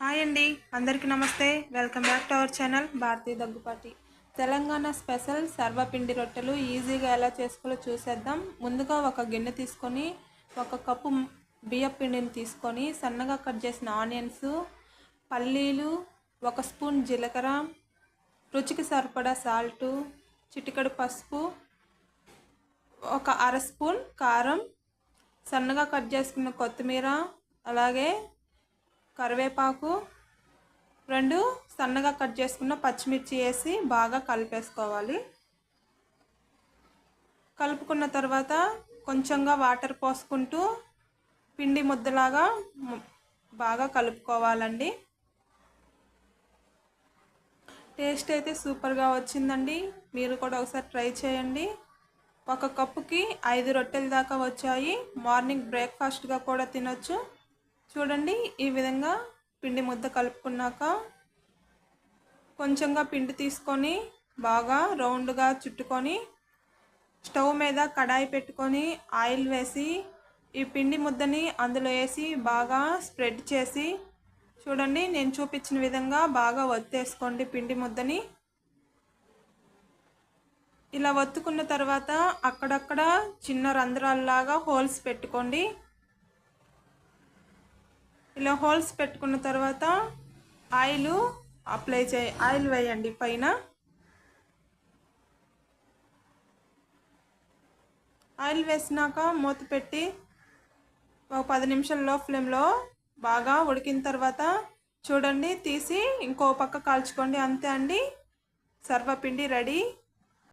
Hi అండి. అందరికీ నమస్తే. Welcome back to our channel Bharatiya Daggubati Telangana special sarvapindi రొట్టెలు ఈజీగా ఎలా చేసుకోవాలో చూసేద్దాం. ముందుగా ఒక గిన్నె తీసుకొని ఒక కప్పు బియ్యం పిండిని తీసుకొని సన్నగా కట్ చేసిన ఆనియన్స్ పల్లీలు ఒక స్పూన్ జీలకర్ర రుచికి సరిపడా సాల్టు చిటికడు పసుపు ఒక అర స్పూన్ కారం సన్నగా కట్ చేసుకున్న కొత్తిమీర అలాగే కరివేపాకు రెండు సన్నగా కట్ చేసుకున్న పచ్చిమిర్చి వేసి బాగా కలిపేసుకోవాలి. కలుపుకున్న తర్వాత కొంచెంగా వాటర్ పోసుకుంటూ పిండి ముద్దలాగా బాగా కలుపుకోవాలండి. టేస్ట్ అయితే సూపర్గా వచ్చిందండి. మీరు కూడా ఒకసారి ట్రై చేయండి. ఒక కప్పుకి ఐదు రొట్టెల దాకా వచ్చాయి. మార్నింగ్ బ్రేక్ఫాస్ట్గా కూడా తినొచ్చు. చూడండి ఈ విధంగా పిండి ముద్ద కలుపుకున్నాక కొంచెంగా పిండి తీసుకొని బాగా రౌండ్గా చుట్టుకొని స్టవ్ మీద కడాయి పెట్టుకొని ఆయిల్ వేసి ఈ పిండి ముద్దని అందులో వేసి బాగా స్ప్రెడ్ చేసి చూడండి నేను చూపించిన విధంగా బాగా ఒత్తేసుకోండి పిండి ముద్దని. ఇలా ఒత్తుకున్న తర్వాత అక్కడక్కడ చిన్న రంధ్రాల్లాగా హోల్స్ పెట్టుకోండి. ఇలా హోల్స్ పెట్టుకున్న తర్వాత ఆయిల్ అప్లై చేయ ఆయిల్ వేయండి పైన. ఆయిల్ వేసినాక మూత పెట్టి ఒక పది నిమిషాల లో ఫ్లేమ్లో బాగా ఉడికిన తర్వాత చూడండి తీసి ఇంకో పక్క కాల్చుకోండి. అంతే అండి. సర్వపిండి రెడీ.